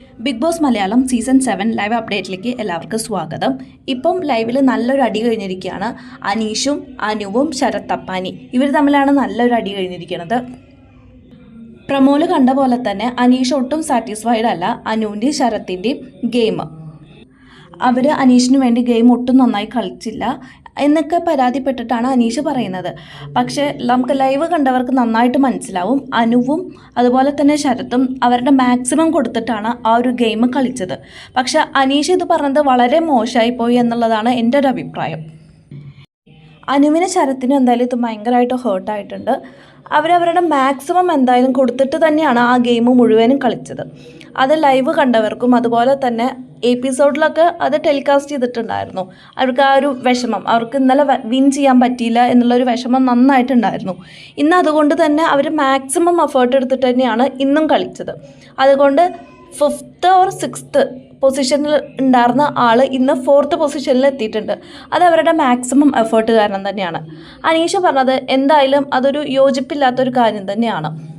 Bigg Boss Malayalam season seven live അപ്ഡേറ്റിലേക്ക് എല്ലാവർക്കും സ്വാഗതം. ഇപ്പം ലൈവിൽ നല്ലൊരു അടി കഴിഞ്ഞിരിക്കുകയാണ് അനീഷും അനുവും ശരത് തപ്പാനി ഇവർ തമ്മിലാണ് നല്ലൊരു അടി കഴിഞ്ഞിരിക്കുന്നത് പ്രമോൽ കണ്ട പോലെ തന്നെ അനീഷ് ഒട്ടും സാറ്റിസ്ഫൈഡ് അല്ല അനുവിന്റെയും ശരത്തിന്റെയും ഗെയിം അവർ അനീഷിന് വേണ്ടി ഗെയിം ഒട്ടും നന്നായി കളിച്ചില്ല. എന്നൊക്കെ പരാതിപ്പെട്ടിട്ടാണ് അനീഷ് പറയുന്നത്. പക്ഷേ നമുക്ക് ലൈവ് കണ്ടവർക്ക് നന്നായിട്ട് മനസ്സിലാവും. അനുവും അതുപോലെ തന്നെ ശരത്തും അവരുടെ മാക്സിമം കൊടുത്തിട്ടാണ് ആ ഒരു ഗെയിം കളിച്ചത്. പക്ഷേ അനീഷ് ഇത് പറഞ്ഞത് വളരെ മോശമായി പോയി എന്നുള്ളതാണ് എന്റെ ഒരു അഭിപ്രായം. അനുവിന് ശരത്തിനും എന്തായാലും ഇത് ഭയങ്കരമായിട്ട് ഹേർട്ടായിട്ടുണ്ട് അവരവരുടെ മാക്സിമം എന്തായാലും കൊടുത്തിട്ട് തന്നെയാണ് ആ ഗെയിം മുഴുവനും കളിച്ചത്. അത് ലൈവ് കണ്ടവർക്കും അതുപോലെ തന്നെ എപ്പിസോഡിലൊക്കെ അത് ടെലികാസ്റ്റ് ചെയ്തിട്ടുണ്ടായിരുന്നു. അവർക്ക് ആ ഒരു വിഷമം. അവർക്ക് ഇന്നലെ വിൻ ചെയ്യാൻ പറ്റിയില്ല എന്നുള്ളൊരു വിഷമം നന്നായിട്ടുണ്ടായിരുന്നു. ഇന്ന് അതുകൊണ്ട് തന്നെ അവർ മാക്സിമം എഫേർട്ട് എടുത്തിട്ട് തന്നെയാണ് ഇന്നും കളിച്ചത്. അതുകൊണ്ട് ഫിഫ്ത്ത് ഓർ സിക്സ്ത്ത് പൊസിഷനിൽ ഉണ്ടായിരുന്ന ആൾ ഇന്ന് ഫോർത്ത് പൊസിഷനിൽ എത്തിയിട്ടുണ്ട്. അത് അവരുടെ മാക്സിമം എഫേർട്ട് കാരണം തന്നെയാണ്. അനീഷ പറഞ്ഞത് എന്തായാലും അതൊരു യോജിപ്പില്ലാത്തൊരു കാര്യം തന്നെയാണ്.